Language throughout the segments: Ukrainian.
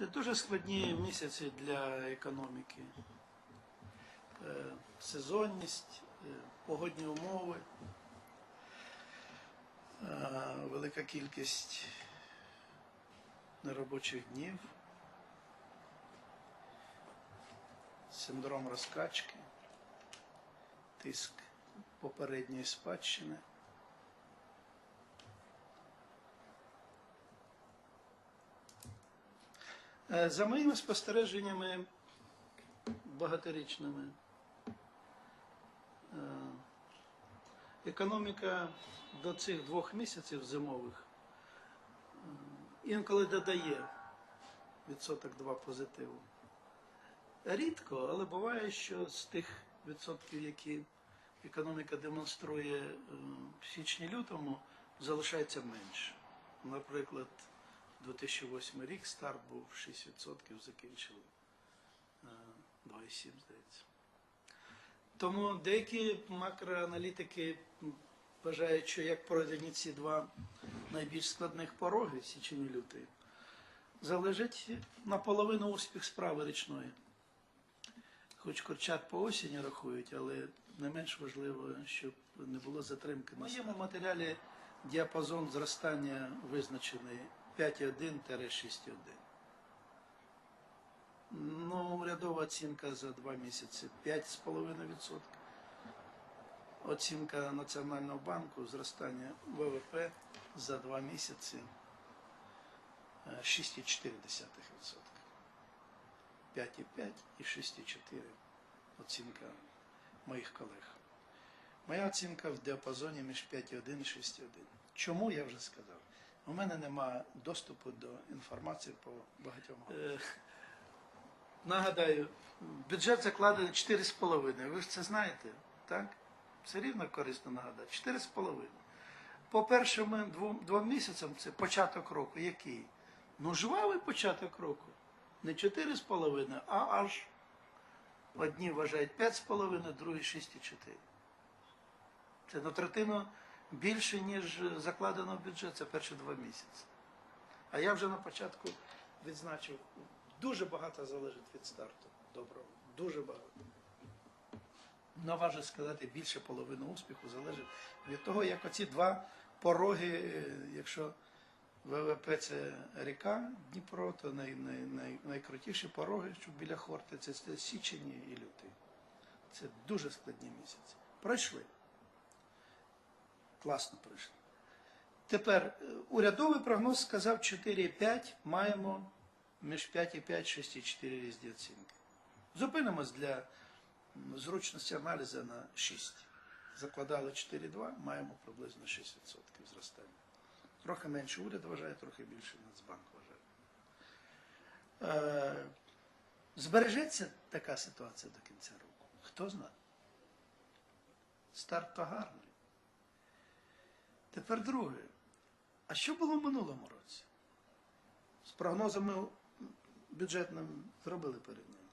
Це дуже складні місяці для економіки. Е, Сезонність, е, погодні умови, е, велика кількість неробочих днів, синдром розкачки, тиск попередньої спадщини. За моїми спостереженнями багаторічними, е, економіка до цих двох місяців зимових е, інколи додає відсоток 2 позитиву. Рідко, але буває, що з тих відсотків, які економіка демонструє е, в січні-лютому, залишається менше. Наприклад, 2008 рік старт був 6%, закінчили е, 2,7, здається. Тому деякі макроаналітики вважають, що як пройдені ці два найбільш складних пороги, січень і лютий, залежить наполовину успіх справи річної. Хоч Корчат по осені рахують, але не менш важливо, щоб не було затримки. В моєму матеріалі діапазон зростання визначений 5,1-6,1. Ну, урядова оцінка за два місяці 5,5%. Оцінка Національного банку зростання ВВП за два місяці е, 6,4%. 5,5 і 6,4 оцінка моїх колег. Моя оцінка в діапазоні між 5,1 і 6,1. Чому я вже сказав? У мене немає доступу до інформації по багатьом. Е, нагадаю, бюджет закладений 4,5. Ви ж це знаєте, так? Все рівно корисно нагадати. 4,5. По першим двом, двом місяцям це початок року. Який? Ну, жвавий початок року. Не 4,5, а аж одні вважають 5,5, другі 6,4. Це на третину більше, ніж закладено в бюджет, це перші два місяці. А я вже на початку відзначив, дуже багато залежить від старту доброго. Дуже багато. Ну, сказати, більше половини успіху залежить від того, як оці два пороги, е, якщо ВВП це ріка Дніпро, то най, най, най, найкрутіші пороги, що біля Хорти, це, січень і лютий. Це дуже складні місяці. Пройшли. Класно пройшли. Тепер е, урядовий прогноз сказав 4,5, маємо між 5,5 6,4 різні оцінки. Зупинимось для зручності аналізу на 6. Закладали 4,2, маємо приблизно 6% зростання. Трохи менше уряд вважає, трохи більше Нацбанк вважає. Е, збережеться така ситуація до кінця року? Хто знає? Старт то гарний. Тепер друге. А що було в минулому році? З прогнозами бюджетним зробили порівняння.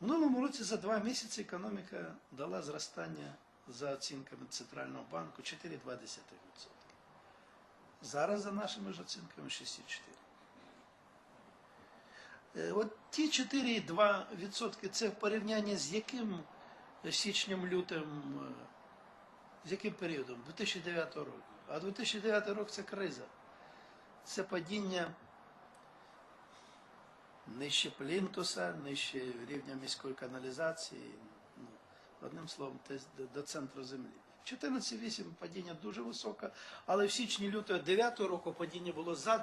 В минулому році за два місяці економіка дала зростання за оцінками Центрального банку 4,2%. Зараз за нашими ж оцінками 6,4. Е, От ті 4,2% це в порівнянні з яким січнем, лютим, е, з яким періодом? 2009 року. А 2009 рік це криза. Це падіння нижче плінтуса, нижче рівня міської каналізації. Ну, одним словом, до, центру землі. 14,8 падіння дуже високе, але в січні лютого 9 року падіння було за 20%.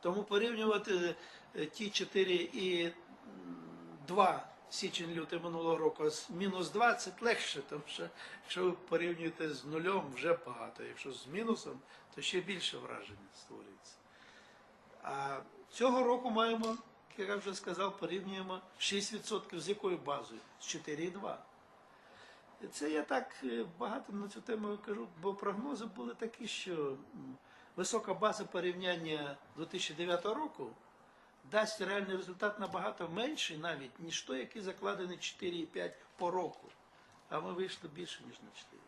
Тому порівнювати е, ті 4,2 січень-лютий минулого року з мінус 20 легше, тому що якщо ви порівнюєте з нульом, вже багато. Якщо з мінусом, то ще більше враження створюється. А цього року маємо, як я вже сказав, порівнюємо 6% з якою базою? З 4,2. І Це я так е, багато на цю тему кажу, бо прогнози були такі, що висока база порівняння 2009 року дасть реальний результат набагато менший навіть, ніж той, який закладений 4,5 по року. А ми вийшли більше, ніж на 4.